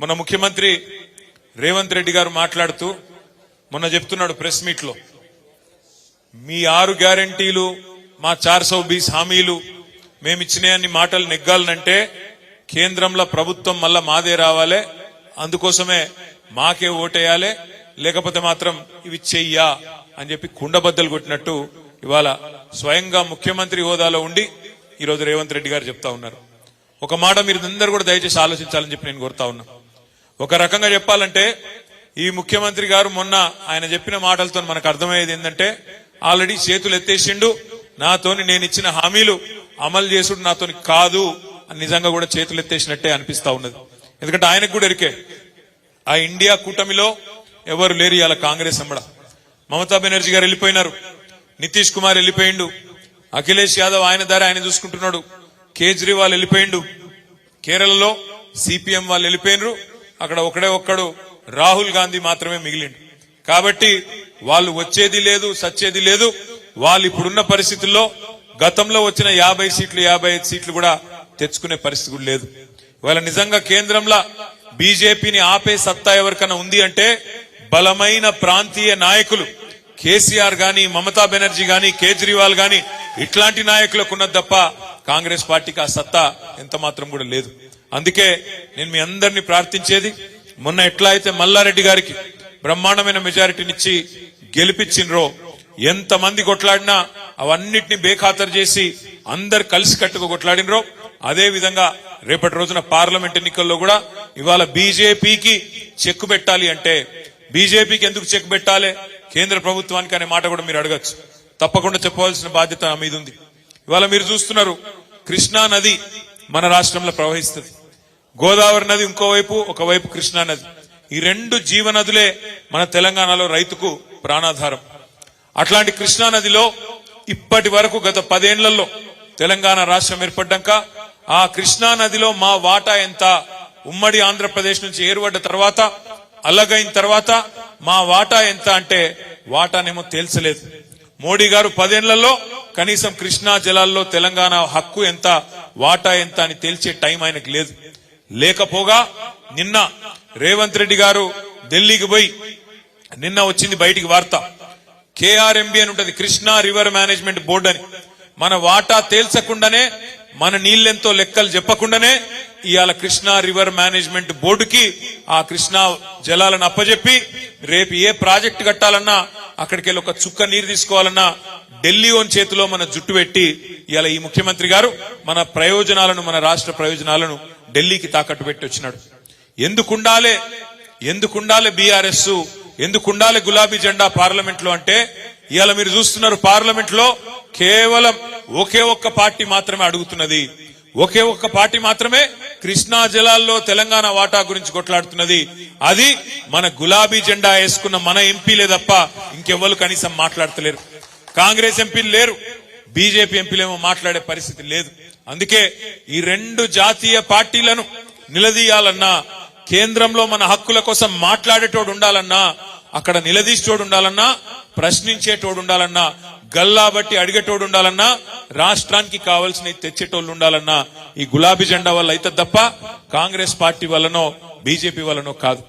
మన ముఖ్యమంత్రి రేవంత్ రెడ్డి గారు మాట్లాడుతూ మొన్న చెప్తున్నాడు ప్రెస్ మీట్లో మీ ఆరు గ్యారంటీలు మా చార్ సౌ బీస్ హామీలు మేమిచ్చినాయన్ని మాటలు నెగ్గాలనంటే కేంద్రంలో ప్రభుత్వం మళ్ళా మాదే రావాలి అందుకోసమే మాకే ఓటేయాలి లేకపోతే మాత్రం ఇవి చెయ్యా అని చెప్పి కుండబద్దలు కొట్టినట్టు ఇవాళ స్వయంగా ముఖ్యమంత్రి హోదాలో ఉండి ఈరోజు రేవంత్ రెడ్డి గారు చెప్తా ఉన్నారు. ఒక మాట మీరు అందరూ కూడా దయచేసి ఆలోచించాలని చెప్పి నేను కోరుతా ఉన్నా. ఒక రకంగా చెప్పాలంటే ఈ ముఖ్యమంత్రి గారు మొన్న ఆయన చెప్పిన మాటలతో మనకు అర్థమయ్యేది ఏంటంటే ఆల్రెడీ చేతులు ఎత్తేసిండు నాతోని నేను ఇచ్చిన హామీలు అమలు చేసుడు నాతోని కాదు అని నిజంగా కూడా చేతులు ఎత్తేసినట్టే అనిపిస్తా ఉన్నది. ఎందుకంటే ఆయనకు కూడా ఎరికే. ఆ ఇండియా కూటమిలో ఎవరు లేరు ఇవాళ కాంగ్రెస్ అమ్మడ మమతా బెనర్జీ గారు వెళ్ళిపోయినారు. నితీష్ కుమార్ వెళ్ళిపోయిండు. అఖిలేష్ యాదవ్ ఆయన దారి ఆయన చూసుకుంటున్నాడు. కేజ్రీవాల్ వెళ్ళిపోయిండు. కేరళలో సిపిఎం వాళ్ళు వెళ్ళిపోయినరు. అక్కడ ఒకడే ఒక్కడు రాహుల్ గాంధీ మాత్రమే మిగిలిండు. కాబట్టి వాళ్ళు వచ్చేది లేదు సచ్చేది లేదు. వాళ్ళు ఇప్పుడున్న పరిస్థితుల్లో గతంలో వచ్చిన యాభై సీట్లు యాభై ఐదు సీట్లు కూడా తెచ్చుకునే పరిస్థితి కూడా లేదు. ఇవాళ నిజంగా కేంద్రంలో బీజేపీని ఆపే సత్తా ఎవరికైనా ఉంది అంటే బలమైన ప్రాంతీయ నాయకులు కేసీఆర్ గాని మమతా బెనర్జీ గాని కేజ్రీవాల్ గాని ఇట్లాంటి నాయకులకు ఉన్నది తప్ప కాంగ్రెస్ పార్టీకి ఆ సత్తా ఎంత మాత్రం కూడా లేదు. అందుకే నేను మీ అందరినీ ప్రార్థించేది మొన్న ఎట్లా అయితే మల్లారెడ్డి గారికి బ్రహ్మాండమైన మెజారిటీనిచ్చి గెలిపించినరో ఎంత మంది కొట్లాడినా అవన్నిటిని బేఖాతరు చేసి అందరు కలిసి కట్టుకు కొట్లాడినరో అదే విధంగా రేపటి రోజున పార్లమెంట్ ఎన్నికల్లో కూడా ఇవాళ బీజేపీకి చెక్కు పెట్టాలి అంటే బీజేపీకి ఎందుకు చెక్ పెట్టాలి? కేంద్ర ప్రభుత్వానికి అనే మాట కూడా మీరు అడగచ్చు. తప్పకుండా చెప్పవలసిన బాధ్యత మీద ఉంది ఇవాళ మీరు చూస్తున్నారు కృష్ణా నది మన రాష్ట్రంలో ప్రవహిస్తుంది. గోదావరి నది ఇంకోవైపు ఒకవైపు కృష్ణా నది. ఈ రెండు జీవనదులే మన తెలంగాణలో రైతుకు ప్రాణాధారం. అట్లాంటి కృష్ణా నదిలో ఇప్పటి వరకు గత పదేళ్ళలో తెలంగాణ రాష్ట్రం ఏర్పడ్డాక ఆ కృష్ణా నదిలో మా వాటా ఎంత? ఉమ్మడి ఆంధ్రప్రదేశ్ నుంచి ఏర్పడ్డ తర్వాత అల్లగైన తర్వాత మా వాటా ఎంత అంటే వాటానేమో తేల్చలేదు. మోడీ గారు పదేళ్ళలో కనీసం కృష్ణా జలాల్లో తెలంగాణ హక్కు ఎంత వాటా ఎంత అని తేల్చే టైం ఆయనకు లేదు. లేకపోగా నిన్న రేవంత్ రెడ్డి గారు ఢిల్లీకి పోయి నిన్న వచ్చింది బయటికి వార్త. కేఆర్ఎంబి అని ఉంటది కృష్ణా రివర్ మేనేజ్మెంట్ బోర్డు అని. మన వాటా తేల్చకుండానే మన నీళ్ళెంతో లెక్కలు చెప్పకుండానే ఇవాళ కృష్ణా రివర్ మేనేజ్మెంట్ బోర్డుకి ఆ కృష్ణా జలాలను అప్పజెప్పి రేపు ఏ ప్రాజెక్ట్ కట్టాలన్నా అక్కడికి వెళ్ళి ఒక చుక్క నీరు తీసుకోవాలన్నా ఢిల్లీ ఓన్ చేతిలో మన జుట్టు పెట్టి ఇవాళ ఈ ముఖ్యమంత్రి గారు మన ప్రయోజనాలను మన రాష్ట్ర ప్రయోజనాలను ఢిల్లీకి తాకట్టు పెట్టి వచ్చినాడు. ఎందుకుండాలే ఎందుకుండాలే బీఆర్ఎస్ ఎందుకుండాలే గులాబీ జెండా పార్లమెంట్లో అంటే ఇవాళ మీరు చూస్తున్నారు పార్లమెంట్లో కేవలం ఒకే ఒక్క పార్టీ మాత్రమే అడుగుతున్నది. ఒకే ఒక్క పార్టీ మాత్రమే కృష్ణా జలాల్లో తెలంగాణ వాటా గురించి కొట్లాడుతున్నది. అది మన గులాబీ జెండా వేసుకున్న మన ఎంపీలే తప్ప ఇంకెవ్వరు కనీసం మాట్లాడతలేరు. కాంగ్రెస్ ఎంపీలు లేరు. బీజేపీ ఎంపీలేమో మాట్లాడే పరిస్థితి లేదు. అందుకే ఈ రెండు జాతీయ పార్టీలను నిలదీయాలన్నా కేంద్రంలో మన హక్కుల కోసం మాట్లాడేటోడు ఉండాలన్నా అక్కడ నిలదీసేటోడు ఉండాలన్నా ప్రశ్నించేటోడు ఉండాలన్నా గల్లా బట్టి అడిగేటోడు ఉండాలన్నా రాష్ట్రానికి కావాల్సిన తెచ్చేటోళ్ళు ఉండాలన్నా ఈ గులాబీ జెండా వల్ల అయితే తప్ప కాంగ్రెస్ పార్టీ వల్లనో బీజేపీ వల్లనో కాదు.